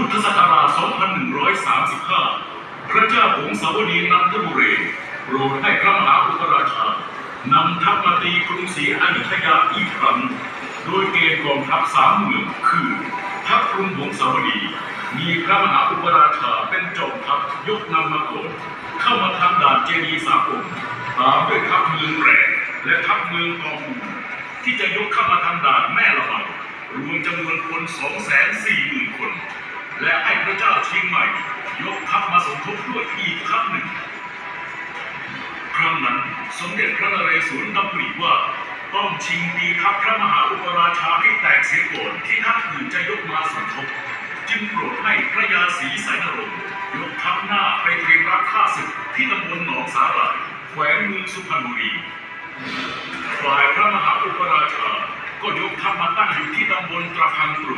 พุทธศักราช 2135 พระเจ้าหงสาวดีนันทบุรีโปรดให้พระมหาอุปราชานำทัพมาตีกรุงศรีอยุธยาอีกครั้ง โดยเกณฑ์กองทัพสามเมืองคือ ทัพกรุงหงสาวดี มีพระมหาอุปราชาเป็นจอมทัพยกนำมาก่อนเข้ามาทำด่านเจดีย์สากลตามด้วยทัพเมืองแรงและทัพเมืองกองบุญที่จะยกเข้ามาทำด่านแม่ละเมารวมจำนวนคนสองแสนสี่หมื่นคน ใหม่ ยกทัพมาสมทบด้วยอีกทัพหนึ่ง ครั้งนั้นสมเด็จพระนเรศวรดำริว่า ต้องชิงตีทัพพระมหาอุปราชาให้แตกเสียก่อนที่ทัพอื่นจะยกมาสมทบ จึงโปรดให้พระยาศรีสายนรงยกทัพหน้าไปเตรียมรับข้าศึกที่ตำบลหนองสาหร่ายแขวงเมืองสุพรรณบุรีฝ่ายพระมหาอุปราชาก็ยกทัพมาตั้งอยู่ที่ตำบลตระพังตรุ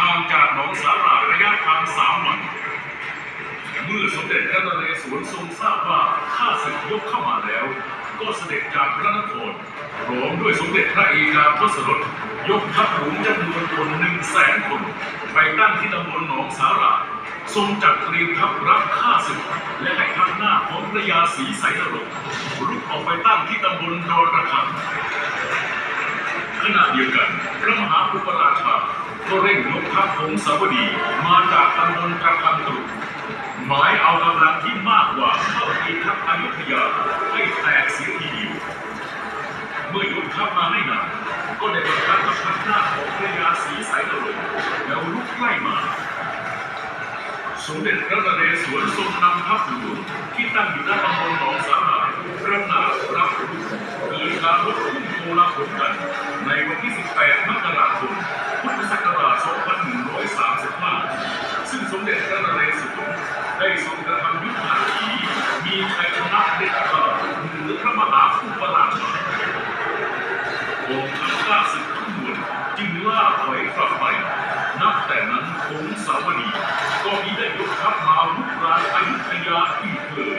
ห่างจากหนองสาหร่ายระยะทางสามวัน เมื่อสมเด็จพระนทรงทราบว่าข้าศึกยกเข้ามาแล้ว ก็เสด็จจากพระนครพร้อมด้วยสมเด็จพระเอกาทศรถยกทัพหลวงจำนวนคนหนึ่งแสนคน ไปตั้งที่ตำบลหนองสาหร่ายทรงจัดเตรียมทัพรับข้าศึก และให้ทัพหน้าของพระยาศรีไสยนรงค์รุกออกไปตั้งที่ตำบลดอนระฆังขณะเดียวกันพระมหาอุปราชาก็เร่งยกทัพของสาวดีมาจากตำบลตระคังตรุ หมายเอากำลังที่มากกว่าเข้าตีทัพอยุธยาให้แตกเสียทีเดียวเมื่อยกทัพมาไม่นานก็ได้ประทับกับทัพหน้าของพระยาศรีสายนรงค์แล้วลุกไล่มา สมเด็จพระนเรศวรทรงนำทัพหลวงที่ตั้งอยู่หน้าตำบลหนองสาหายพระนาถรับรู้เกิดการรบพุ่งโกลาหลกัน ในวันที่ 18 มกราคม พุทธศักราช 2135 ซึ่งสมเด็จพระ ได้ทรงกระทำยุทธหัตถีมีชัยชนะเด็ดขาดหรือพระมหาอุปราชากองทัพข้าศึกทั้งมวลจึงล่าถอยกลับไป นับแต่นั้นคงสาวดีก็มีได้ยกทัพมาลุกรานอยุธยาอีกเลย